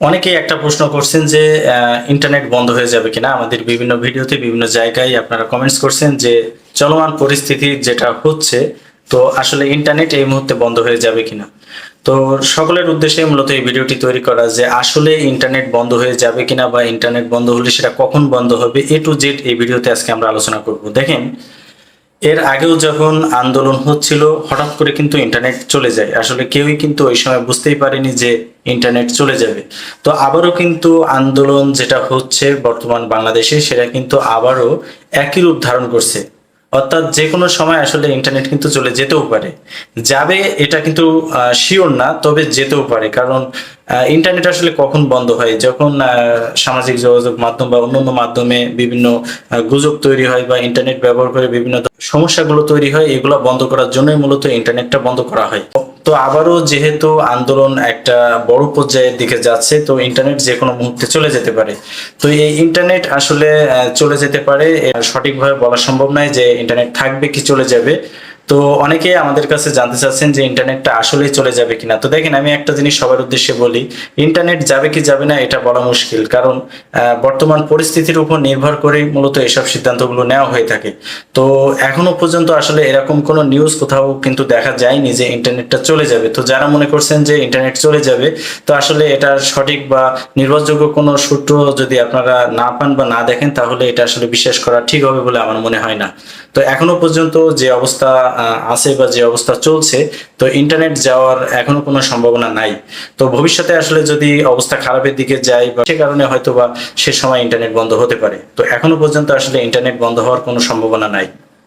অনেকেই একটা প্রশ্ন করছেন যে ইন্টারনেট বন্ধ হয়ে যাবে কিনা? আমাদের বিভিন্ন ভিডিওতে বিভিন্ন জায়গায় আপনারা কমেন্টস করছেন যে, চলমান পরিস্থিতি যেটা হচ্ছে, তো আসলে ইন্টারনেট এই মুহূর্তে বন্ধ হয়ে যাবে কিনা? তো সকলের উদ্দেশ্যে মূলত এই ভিডিওটি তৈরি করা যে, আসলে ইন্টারনেট বন্ধ হয়ে যাবে কিনা বা ইন্টারনেট বন্ধ হলে সেটা কখন বন্ধ হবে এ টু জেড এই ভিডিওতে আজকে আমরা আলোচনা করব। দেখেন এর আগেও যখন আন্দোলন হচ্ছিল, হঠাৎ করে কিন্তু ইন্টারনেট চলে যায়। আসলে কেউই কিন্তু ওই সময় বুঝতেই পারেনি যে ইন্টারনেট চলে যাবে। তো আবারও কিন্তু আন্দোলন যেটা হচ্ছে বর্তমান বাংলাদেশে, সেটা কিন্তু আবারও একই রূপ ধারণ করছে। অর্থাৎ যে কোনো সময় আসলে ইন্টারনেট কিন্তু চলে যেতেও পারে। যাবে এটা কিন্তু শিওর না, তবে যেতেও পারে। কারণ ইন্টারনেট আসলে কখন বন্ধ হয়? যখন সামাজিক যোগাযোগ মাধ্যম বা অন্যান্য মাধ্যমে বিভিন্ন গুজব তৈরি হয় বা ইন্টারনেট ব্যবহার করে বিভিন্ন সমস্যাগুলো তৈরি হয়, এগুলো বন্ধ করার জন্যই মূলত ইন্টারনেটটা বন্ধ করা হয়। তো আবারও যেহেতু আন্দোলন একটা বড় পর্যায়ের দিকে যাচ্ছে, তো ইন্টারনেট যে কোনো মুহূর্তে চলে যেতে পারে। তো এই ইন্টারনেট আসলে চলে যেতে পারে। সঠিকভাবে বলা সম্ভব নয় যে ইন্টারনেট থাকবে কি চলে যাবে। তো অনেকে আমাদের কাছে জানতে চাচ্ছেন যে ইন্টারনেটটা আসলেই চলে যাবে কিনা। তো দেখেন, আমি একটা জিনিস সবার উদ্দেশ্যে বলি, ইন্টারনেট যাবে কি যাবে না এটা বলা মুশকিল, কারণ বর্তমান পরিস্থিতির উপর নির্ভর করে মূলত এসব সিদ্ধান্তগুলো নেওয়া হয়ে থাকে। তো এখনও পর্যন্ত আসলে এরকম কোনো নিউজ কোথাও কিন্তু দেখা যায়নি যে ইন্টারনেটটা চলে যাবে। তো যারা মনে করছেন যে ইন্টারনেট চলে যাবে, তো আসলে এটার সঠিক বা নির্ভরযোগ্য কোনো সূত্র যদি আপনারা না পান বা না দেখেন, তাহলে এটা আসলে বিশ্বাস করা ঠিক হবে বলে আমার মনে হয় না। তো এখনও পর্যন্ত যে অবস্থা আছে বা যে অবস্থা চলছে, তো ইন্টারনেট যাওয়ার এখনও কোনো সম্ভাবনা নাই। তো ভবিষ্যতে আসলে যদি অবস্থা খারাপের দিকে যায় বা সে কারণে হয়তো বা সে সময় ইন্টারনেট বন্ধ হতে পারে। তো এখনও পর্যন্ত আসলে ইন্টারনেট বন্ধ হওয়ার কোনো সম্ভাবনা নাই।